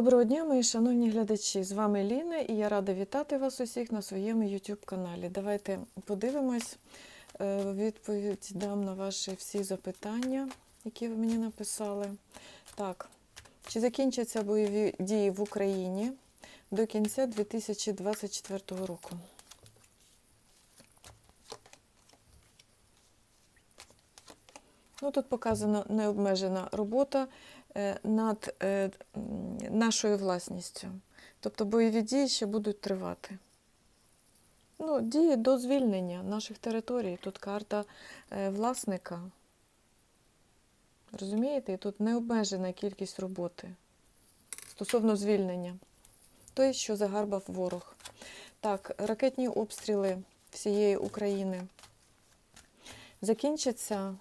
Доброго дня, мої шановні глядачі! З вами Ліна і я рада вітати вас усіх на своєму YouTube каналі. Давайте подивимось, е, відповідь дам на ваші всі запитання, які ви мені написали. Так, чи закінчаться бойові дії в Україні до кінця 2024 року? Ну, тут показана необмежена робота над е, нашою власністю. Тобто бойові дії ще будуть тривати. Ну, дії до звільнення наших територій. Тут карта е, власника. Розумієте? І тут необмежена кількість роботи стосовно звільнення. Той, що загарбав ворог. Так, ракетні обстріли всієї України закінчаться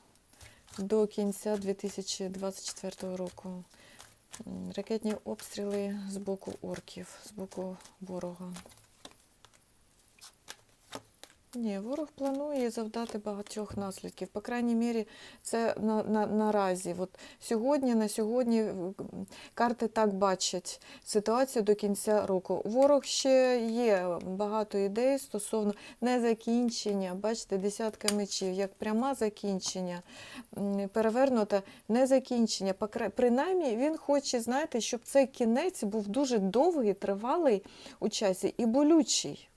до кінця 2024 року. Ракетні обстріли з боку орків, з боку ворога. Ні, ворог планує завдати багатьох наслідків. По крайній мірі, це на, на, наразі. От сьогодні, на сьогодні карти так бачать ситуацію до кінця року. Ворог ще є багато ідей стосовно незакінчення. Бачите, десятка мечів, як пряма закінчення, перевернута незакінчення. Принаймні він хоче, знаєте, щоб цей кінець був дуже довгий, тривалий у часі і болючий.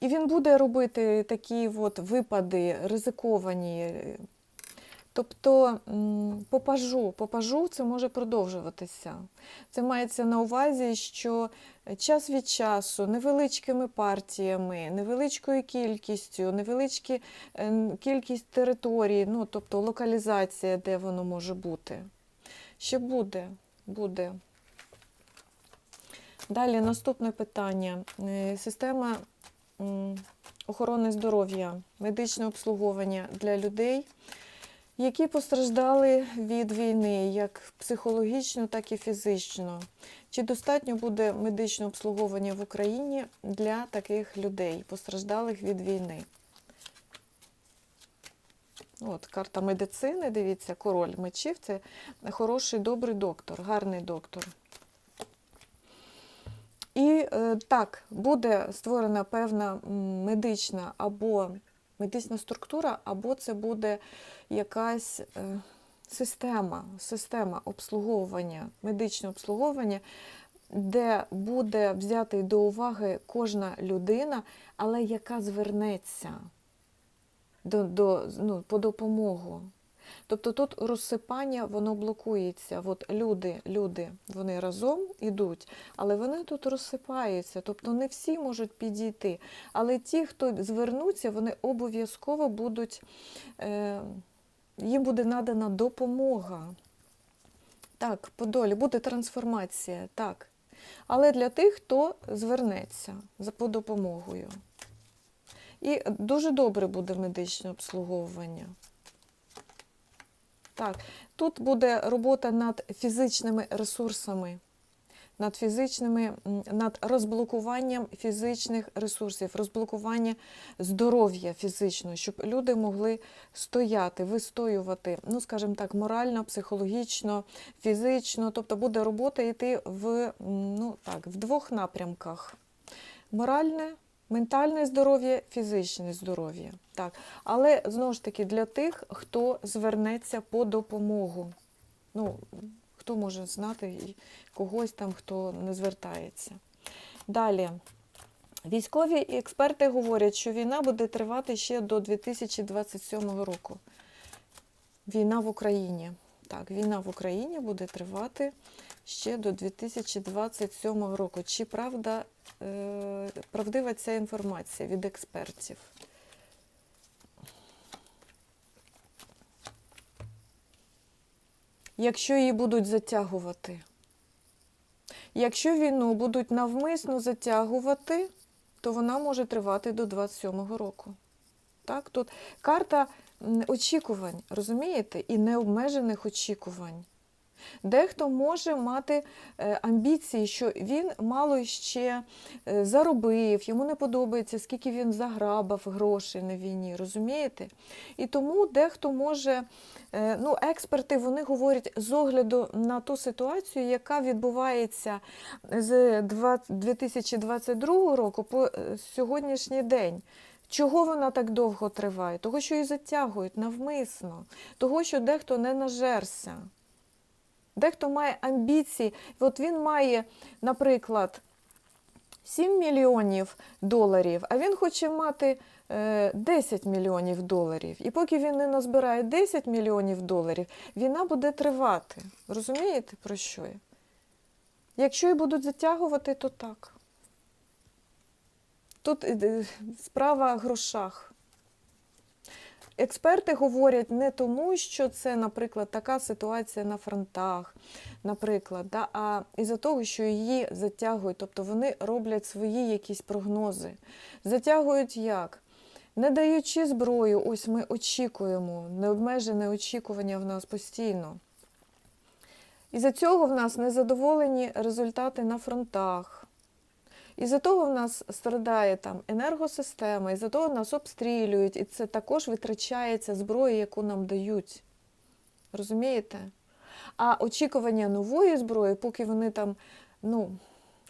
І він буде робити такі от випади ризиковані. Тобто м, по пажу, по пажу це може продовжуватися. Це мається на увазі, що час від часу, невеличкими партіями, невеличкою кількістю, невеличкі е, кількість територій, ну тобто локалізація, де воно може бути. Ще буде, буде. Далі наступне питання. Е, Система охорони здоров'я, медичне обслуговування для людей, які постраждали від війни, як психологічно, так і фізично. Чи достатньо буде медичне обслуговування в Україні для таких людей, постраждалих від війни? От, карта медицини, дивіться, король мечів це хороший, добрий доктор, гарний доктор. І е, так, буде створена певна медична або медична структура, або це буде якась е, система, система обслуговування, медичне обслуговування, де буде взятий до уваги кожна людина, але яка звернеться до, до, ну, по допомогу. Тобто тут розсипання, воно блокується. От люди, люди, вони разом ідуть, але вони тут розсипаються. Тобто не всі можуть підійти. Але ті, хто звернуться, вони обов'язково будуть, е, їм буде надана допомога. Так, по долі, буде трансформація, так. Але для тих, хто звернеться за по допомогою. І дуже добре буде медичне обслуговування. Так, тут буде робота над фізичними ресурсами, над фізичними, над розблокуванням фізичних ресурсів, розблокування здоров'я фізичного, щоб люди могли стояти, вистоювати, ну, скажімо так, морально, психологічно, фізично. Тобто буде робота йти в, ну, так, в двох напрямках: моральне. Ментальне здоров'я, фізичне здоров'я. Так. Але знову ж таки для тих, хто звернеться по допомогу. Ну, хто може знати когось там, хто не звертається. Далі. Військові експерти говорять, що війна буде тривати ще до 2027 року. Війна в Україні. Так, війна в Україні буде тривати ще до 2027 року. Чи правда, правдива ця інформація від експертів? Якщо її будуть затягувати. Якщо війну будуть навмисно затягувати, то вона може тривати до 27-го року. Так, тут карта очікувань, розумієте? І необмежених очікувань. Дехто може мати е, амбіції, що він мало ще е, заробив, йому не подобається, скільки він заграбав грошей на війні, розумієте? І тому дехто може, е, ну, експерти вони говорять з огляду на ту ситуацію, яка відбувається з 2022 року по сьогоднішній день. Чого вона так довго триває? Того, що її затягують навмисно, того, що дехто не нажерся. Дехто має амбіції. От він має, наприклад, 7 мільйонів доларів, а він хоче мати е, 10 мільйонів доларів. І поки він не назбирає 10 мільйонів доларів, війна буде тривати. Розумієте, про що я? Якщо і будуть затягувати, то так. Тут е, справа в грошах. Експерти говорять не тому, що це, наприклад, така ситуація на фронтах, наприклад, да, а із-за того, що її затягують, тобто вони роблять свої якісь прогнози. Затягують як? Не даючи зброю, ось ми очікуємо, необмежене очікування в нас постійно. Із-за цього в нас незадоволені результати на фронтах. Із-за того в нас страдає там енергосистема, із-за того нас обстрілюють, і це також витрачається зброя, яку нам дають. Розумієте? А очікування нової зброї, поки вони там, ну,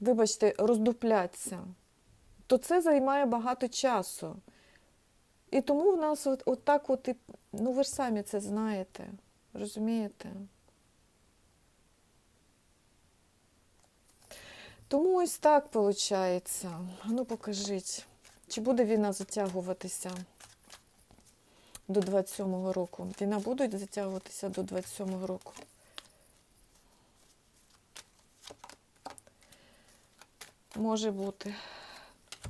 вибачте, роздупляться, то це займає багато часу. І тому в нас от, от так от, і, ну ви ж самі це знаєте, розумієте? Тому ось так виходить. Ну покажіть, чи буде війна затягуватися до 27-го року? Війна буде затягуватися до 27-го року. Може бути.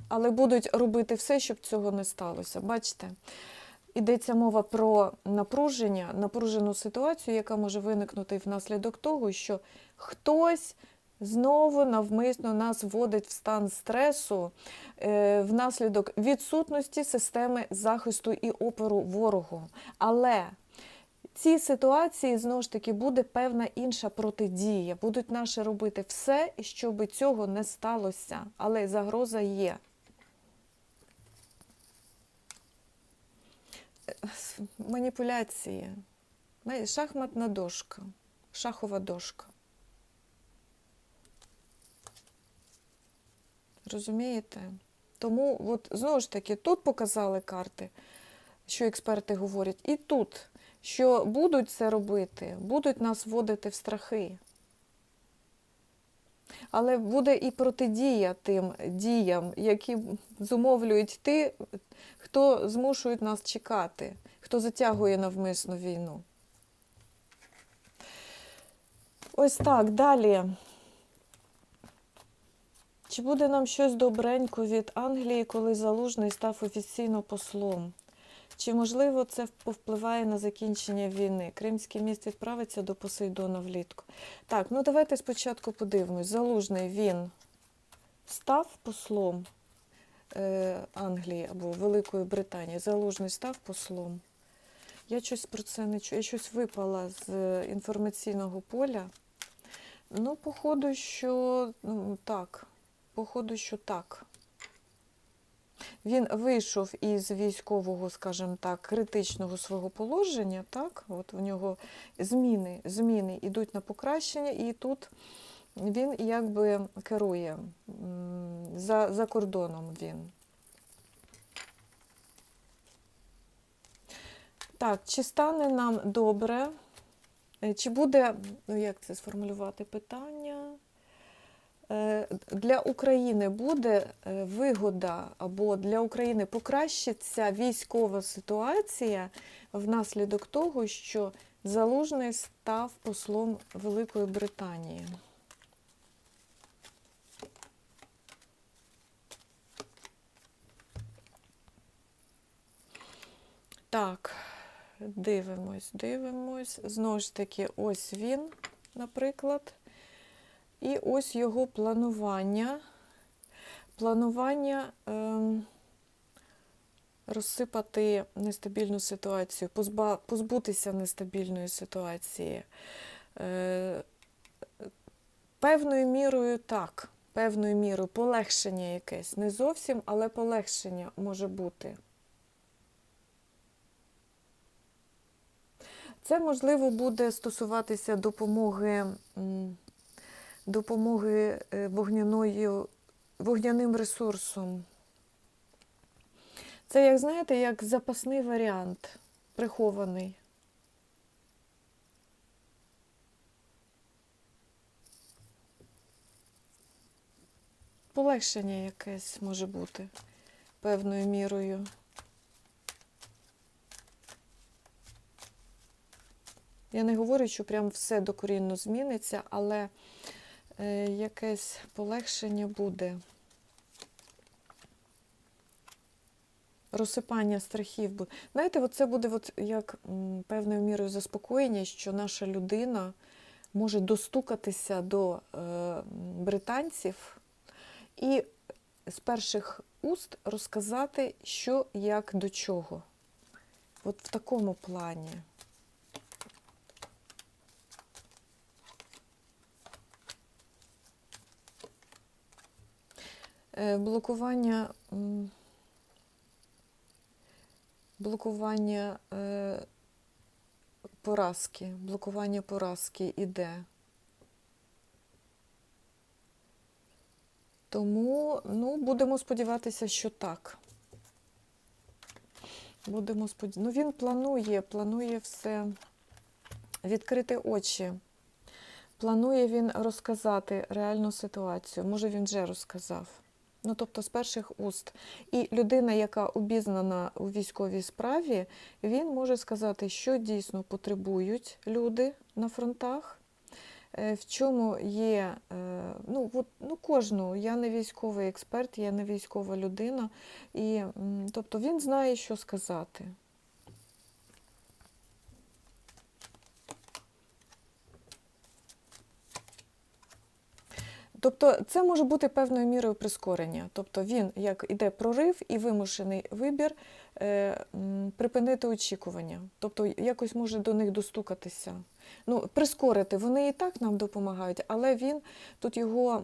Але будуть робити все, щоб цього не сталося. Бачите? Йдеться мова про напруження, напружену ситуацію, яка може виникнути внаслідок того, що хтось знову навмисно нас вводить в стан стресу е, внаслідок відсутності системи захисту і опору ворогу. Але цій ситуації знову ж таки буде певна інша протидія. Будуть наші робити все, щоб цього не сталося. Але загроза є. Маніпуляції. Шахматна дошка, шахова дошка. Розумієте? Тому, от знову ж таки, тут показали карти, що експерти говорять, і тут, що будуть це робити, будуть нас вводити в страхи. Але буде і протидія тим діям, які зумовлюють ті, хто змушують нас чекати, хто затягує навмисно війну. Ось так, далі. Чи буде нам щось добренько від Англії, коли Залужний став офіційно послом? Чи можливо це повпливає на закінчення війни? Кримський міст відправиться до Посейдона влітку. Так, ну давайте спочатку подивимось. Залужний він став послом е, Англії або Великої Британії. Залужний став послом. Я щось про це не чую. Я щось випала з е, інформаційного поля. Ну, походу, що ну, так. Походу, що так. Він вийшов із військового, скажімо так, критичного свого положення, так, от в нього зміни, зміни йдуть на покращення, і тут він якби керує за, за кордоном він. Так, чи стане нам добре? Е, Чи буде, ну як це сформулювати питання? Е, Для України буде е, вигода або для України покращиться військова ситуація внаслідок того, що Залужний став послом Великої Британії. Так, дивимось, дивимось. Знову ж таки, ось він, наприклад. І ось його планування. Планування ем, розсипати нестабільну ситуацію, позба, позбутися нестабільної ситуації. Е, Певною мірою так, певною мірою полегшення якесь. Не зовсім, але полегшення може бути. Це, можливо, буде стосуватися допомоги, допомоги е, вогняною, вогняним ресурсом. Це, як знаєте, як запасний варіант, прихований. Полегшення якесь може бути певною мірою. Я не говорю, що прям все докорінно зміниться, але якесь полегшення буде. Розсипання страхів буде. Знаєте, це буде от як певною мірою заспокоєння, що наша людина може достукатися до е, британців і з перших уст розказати, що як до чого. От в такому плані. Блокування, блокування е, поразки, блокування поразки іде. Тому ну, будемо сподіватися, що так. Будемо сподіватися. Ну, він планує, планує все відкрити очі. Планує він розказати реальну ситуацію. Може, він вже розказав. Ну, тобто, з перших уст. І людина, яка обізнана у військовій справі, він може сказати, що дійсно потребують люди на фронтах, е, в чому є, е, ну, от, ну, кожну, я не військовий експерт, я не військова людина, і, тобто він знає, що сказати. Тобто це може бути певною мірою прискорення. Тобто він, як іде прорив і вимушений вибір, е, припинити очікування. Тобто якось може до них достукатися. Ну, прискорити. Вони і так нам допомагають, але він тут його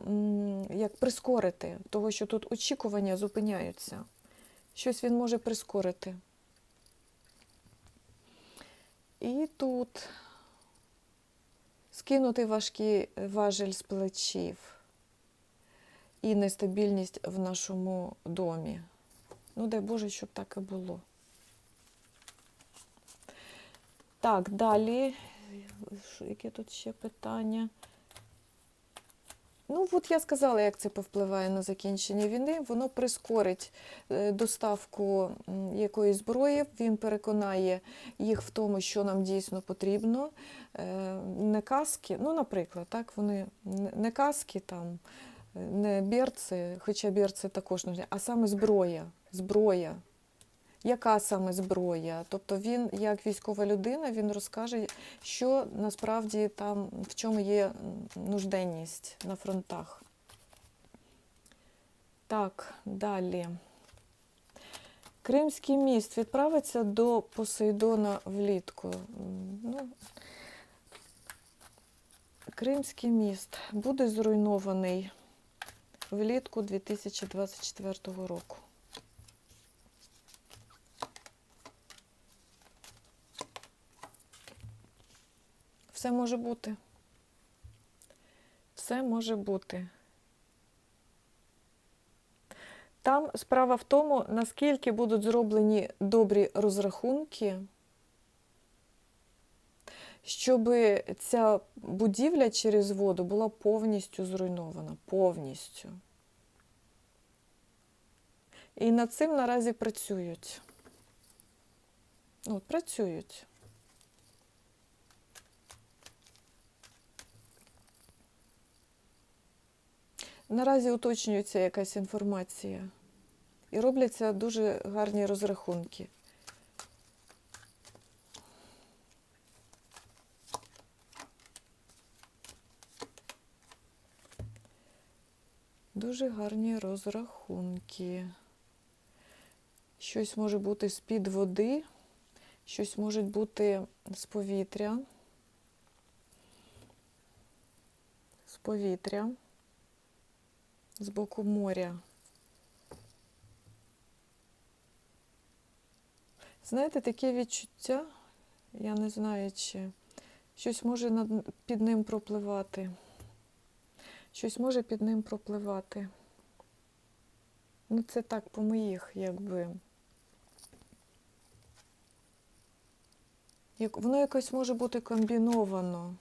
як прискорити, того що тут очікування зупиняються. Щось він може прискорити. І тут скинути важкий важель з плечів і нестабільність в нашому домі. Ну, дай Боже, щоб так і було. Так, далі. Яке тут ще питання? Ну, от я сказала, як це повпливає на закінчення війни. Воно прискорить е, доставку якоїсь зброї, він переконає їх в тому, що нам дійсно потрібно. Е, Не каски, ну, наприклад, так, вони не- каски там, не берці, хоча берці також нужні, а саме зброя. Зброя. Яка саме зброя? Тобто він, як військова людина, він розкаже, що насправді там, в чому є нужденність на фронтах. Так, далі. Кримський міст відправиться до Посейдона влітку. Ну, Кримський міст буде зруйнований влітку 2024 року. Все може бути. Все може бути. Там справа в тому, наскільки будуть зроблені добрі розрахунки, щоб ця будівля через воду була повністю зруйнована. Повністю. І над цим наразі працюють. От, працюють. Наразі уточнюється якась інформація. І робляться дуже гарні розрахунки. Дуже гарні розрахунки. Щось може бути з-під води, щось може бути з повітря. з повітря, з боку моря. Знаєте, таке відчуття, я не знаю, чи щось може під ним пропливати. Щось може під ним пропливати. Ну, це так по моїх, якби. Як, воно якось може бути комбіновано.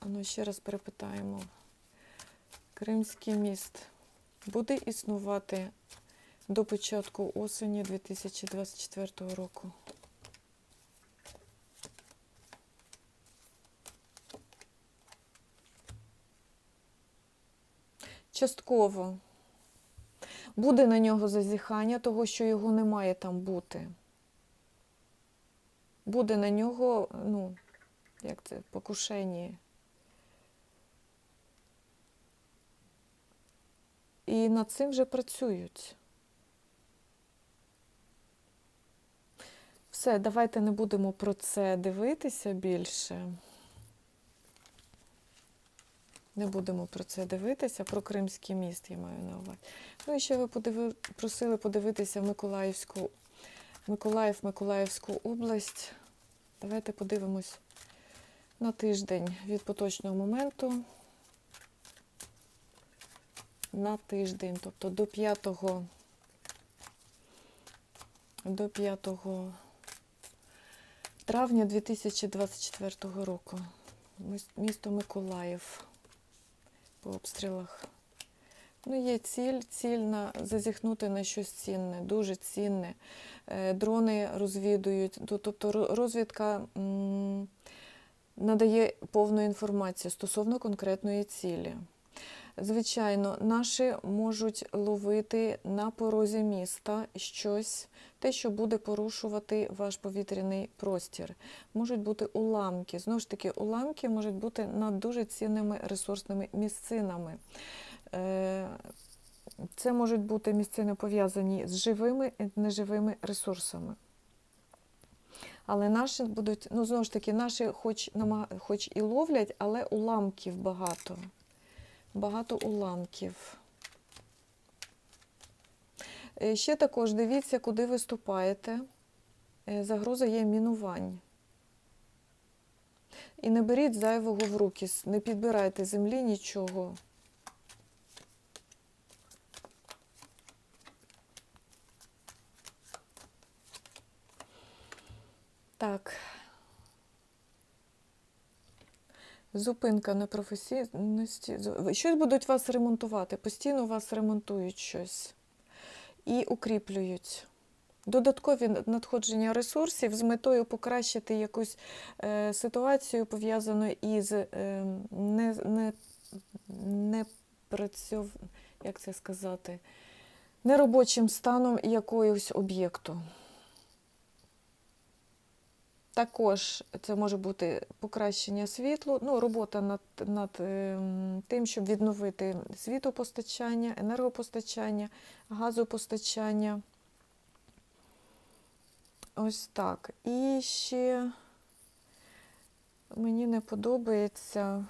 Ану, ще раз перепитаємо. Кримський міст буде існувати до початку осені 2024 року. Частково буде на нього зазіхання, того, що його не має там бути. Буде на нього, ну, як це, покушення. І над цим вже працюють. Все, давайте не будемо про це дивитися більше. Не будемо про це дивитися, про Кримський міст я маю на увазі. Ну і ще ви подиви... просили подивитися Миколаївську, Миколаїв, Миколаївську область. Давайте подивимось на тиждень від поточного моменту. На тиждень, тобто до 5, до 5 травня 2024 року. Місто Миколаїв по обстрілах. Ну, є ціль, ціль на зазіхнути на щось цінне, дуже цінне. Е, Дрони розвідують, тобто розвідка надає повну інформацію стосовно конкретної цілі. Звичайно, наші можуть ловити на порозі міста щось, те, що буде порушувати ваш повітряний простір. Можуть бути уламки. Знову ж таки, уламки можуть бути над дуже цінними ресурсними місцинами. Е, Це можуть бути місцини пов'язані з живими і неживими ресурсами. Але наші будуть, ну знову ж таки, наші хоч, хоч і ловлять, але уламків багато. Багато уламків. Е, Ще також дивіться, куди ви ступаєте. Е, Загроза є мінувань. І не беріть зайвого в руки, не підбирайте землі нічого. Так. Зупинка непрофесійності. Щось будуть вас ремонтувати. Постійно вас ремонтують щось і укріплюють. Додаткові надходження ресурсів з метою покращити якусь е, ситуацію, пов'язану із е, не, не, не працьов... як це сказати, неробочим станом якогось об'єкту. Також це може бути покращення світлу, ну, робота над, над ем, тим, щоб відновити світопостачання, енергопостачання, газопостачання. Ось так. І ще мені не подобається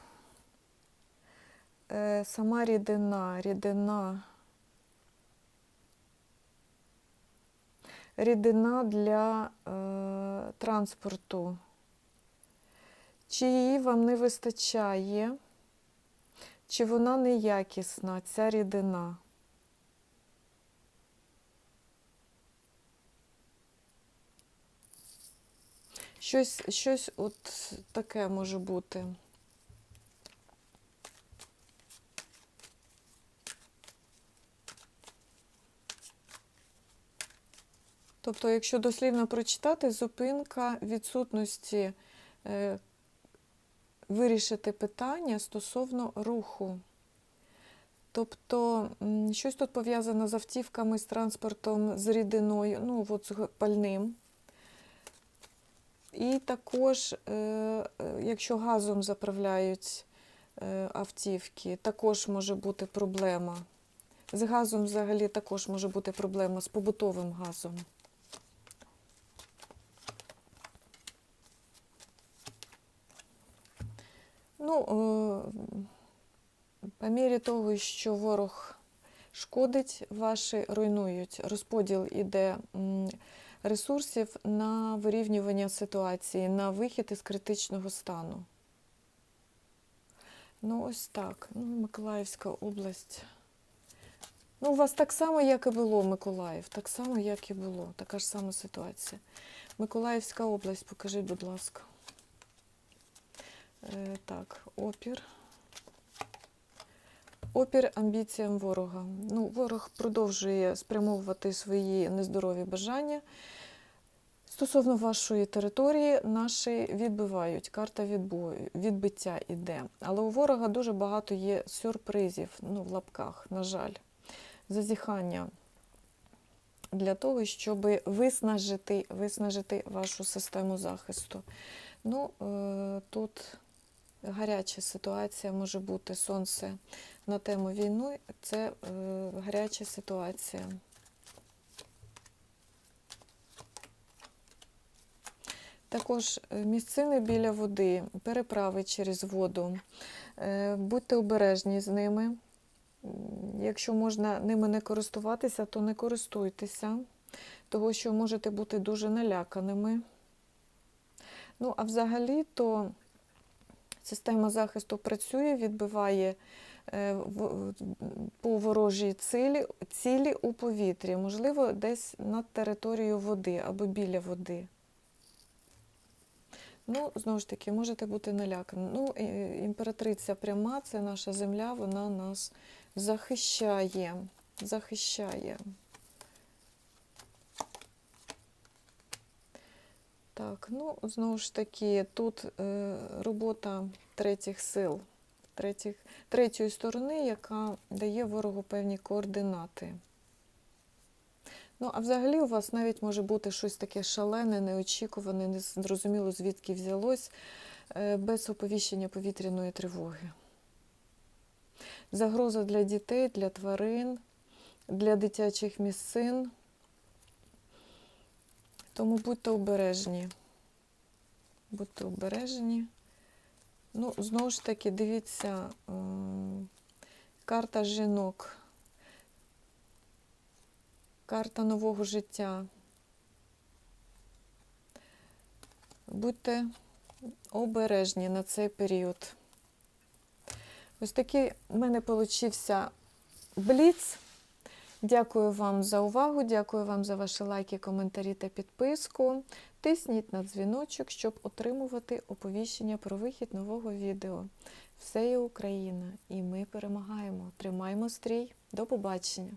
е, сама рідина, рідина. Рідина для е, транспорту. Чи її вам не вистачає, чи вона неякісна, ця рідина? Щось, щось от таке може бути. Тобто, якщо дослівно прочитати, зупинка відсутності е, вирішити питання стосовно руху. Тобто, щось тут пов'язано з автівками, з транспортом, з рідиною, ну, от з пальним. І також, е, е, якщо газом заправляють е, автівки, також може бути проблема. З газом взагалі також може бути проблема з побутовим газом. Ну, е, по мірі того, що ворог шкодить, ваші руйнують. Розподіл іде ресурсів на вирівнювання ситуації, на вихід із критичного стану. Ну, ось так. Ну, Миколаївська область. Ну, у вас так само, як і було Миколаїв, так само, як і було. Така ж сама ситуація. Миколаївська область, покажіть, будь ласка. Е, так, опір. Опір амбіціям ворога. Ну, ворог продовжує спрямовувати свої нездорові бажання. Стосовно вашої території, наші відбивають. Карта відбою, відбиття іде. Але у ворога дуже багато є сюрпризів, ну, в лапках, на жаль, зазіхання для того, щоб виснажити, виснажити вашу систему захисту. Ну, е, тут гаряча ситуація може бути сонце на тему війни. Це е, гаряча ситуація. Також е, місцини біля води, переправи через воду. Е, Будьте обережні з ними. Якщо можна ними не користуватися, то не користуйтеся, того що можете бути дуже наляканими. Ну, а взагалі, то система захисту працює, відбиває е, по ворожій цілі, цілі у повітрі, можливо, десь над територією води або біля води. Ну, знову ж таки, можете бути налякані. Ну, імператриця пряма, це наша земля, вона нас захищає. Захищає. Так, ну, знову ж таки, тут е, робота третіх сил, третіх, третьої сторони, яка дає ворогу певні координати. Ну, а взагалі у вас навіть може бути щось таке шалене, неочікуване, незрозуміло, звідки взялось, е, без оповіщення повітряної тривоги. Загроза для дітей, для тварин, для дитячих місцин. Тому будьте обережні. Будьте обережні. Ну, знову ж таки, дивіться, карта жінок, карта нового життя. Будьте обережні на цей період. Ось такий в мене получився бліц. Дякую вам за увагу, дякую вам за ваші лайки, коментарі та підписку. Тисніть на дзвіночок, щоб отримувати оповіщення про вихід нового відео. Все є Україна, і ми перемагаємо. Тримаймо стрій. До побачення!